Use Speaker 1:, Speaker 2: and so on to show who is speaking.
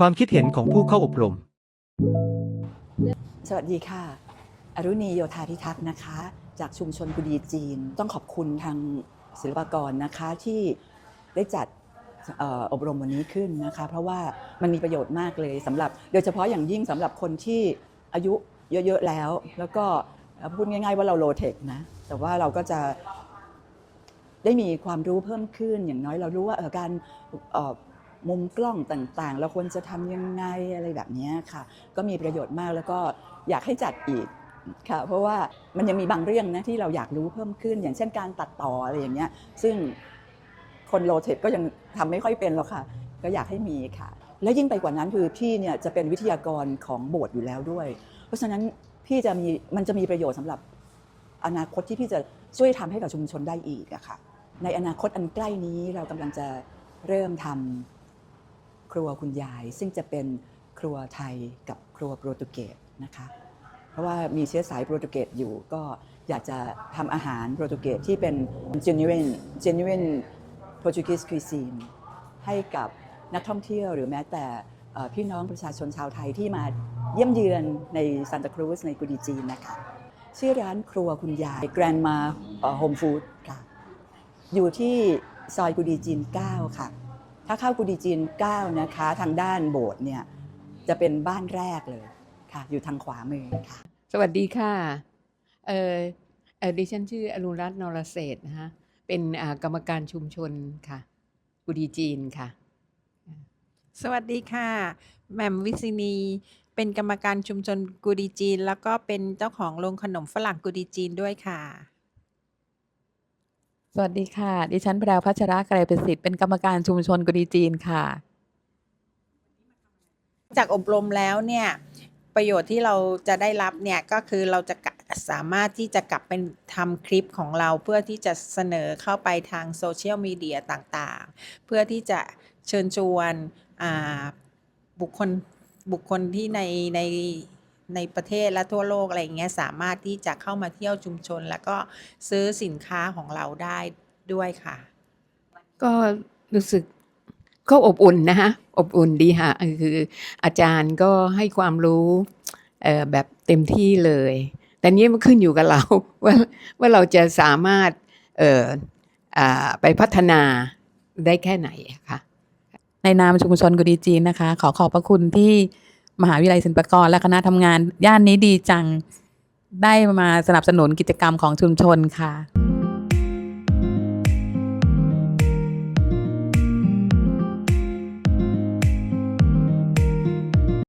Speaker 1: ความคิดเห็นของผู้เข้าอบรม
Speaker 2: สวัสดีค่ะ อรุณีโยธาธิทักษ์นะคะ จากชุมชนกุดีจีน ต้องขอบคุณทางศิลปากรนะคะที่ได้จัดอบรมวันนี้ขึ้นนะคะ เพราะว่ามันมีประโยชน์มากเลยสำหรับ โดยเฉพาะอย่างยิ่งสำหรับคนที่อายุเยอะๆแล้ว แล้วก็พูดง่ายๆว่าเราโลเทคนะ แต่ว่าเราก็จะได้มีความรู้เพิ่มขึ้นอย่างน้อยเรารู้ว่าการ มุมกล้องต่างๆ เราควรจะทำยังไงอะไรแบบนี้ค่ะ ก็มีประโยชน์มากแล้วก็อยากให้จัดอีกค่ะเพราะว่ามันยังมีบางเรื่องนะที่เราอยากรู้เพิ่มขึ้น อย่างเช่นการตัดต่ออะไรอย่างเงี้ยซึ่งคนโลเทคก็ยังทำไม่ค่อยเป็นหรอกค่ะ ก็อยากให้มีค่ะ และยิ่งไปกว่านั้นคือพี่เนี่ยจะเป็นวิทยากรของโบสถ์อยู่แล้วด้วย เพราะฉะนั้นพี่จะมีมันจะมีประโยชน์สำหรับอนาคตที่พี่จะช่วยทำให้กับชุมชนได้อีกอะค่ะในอนาคตอันใกล้นี้เรากำลังจะเริ่มทำ ครัวคุณยาย ซึ่งจะเป็นครัวไทยกับครัวโปรตุเกสนะคะเพราะว่ามีเชื้อสายโปรตุเกสอยู่ก็อยากจะทำอาหารโปรตุเกสที่เป็น genuine genuine Portuguese cuisine ให้กับนักท่องเที่ยวหรือแม้แต่พี่น้องประชาชนชาวไทยที่มาเยี่ยมเยือนในซานตาครูสในกุดีจีนนะคะชื่อร้านครัวคุณยาย Grandma Home Food ค่ะ อยู่ที่ซอยกุดีจีน 9 ค่ะ ถ้าเข้ากุดีจีน9นะคะ ทางด้านโบสถ์เนี่ยจะเป็นบ้านแรกเลยค่ะ อยู่ทางขวามือค่ะ
Speaker 3: สวัสดีค่ะเออเออดิฉันชื่ออรุณรัตน์นรเศรษฐ์นะคะเป็นอ่ากรรมการชุมชนค่ะ กุดีจีนค่ะ
Speaker 4: สวัสดีค่ะแหม่มวิศินีเป็นกรรมการชุมชนกูดีจีน แล้วก็เป็นเจ้าของโรงขนมฝรั่งกูดีจีนด้วยค่ะ
Speaker 5: ส วัสดีค่ะ ดิฉันแพรวพัชระไกรประสิทธิ์เป็นกรรมการชุมชนกุดีจีนค่ะ
Speaker 4: จากอบรมแล้วเนี่ยประโยชน์ที่เราจะได้รับเนี่ยก็คือเราจะสามารถที่จะกลับเป็นทำคลิปของเราเพื่อที่จะเสนอเข้าไปทางโซเชียลมีเดียต่างๆ เพื่อที่จะเชิญชวนบุคคลบุคคลที่ในใน ในประเทศและทั่วโลกอะไรอย่างเงี้ยสามารถที่จะเข้ามาเที่ยวชุมชน แล้วก็ซื้อสินค้าของเราได้ด้วยค่ะ
Speaker 3: ก็รู้สึกก็อบอุ่นนะคะอบอุ่นดีค่ะเออคืออาจารย์ก็ให้ความรู้เอ่อแบบเต็มที่เลย แต่นี้มันขึ้นอยู่กับเราว่าว่าเราจะสามารถเอ่ออ่าไปพัฒนาได้แค่ไหนอะค่ะ
Speaker 5: ในนามชุมชนกุดีจีนนะคะ ขอขอบพระคุณที่ มหาวิทยาลัยศิลปากรและคณะทำงาน ย่านนี้ดีจังได้มาสนับสนุนกิจกรรมของชุมชนค่ะ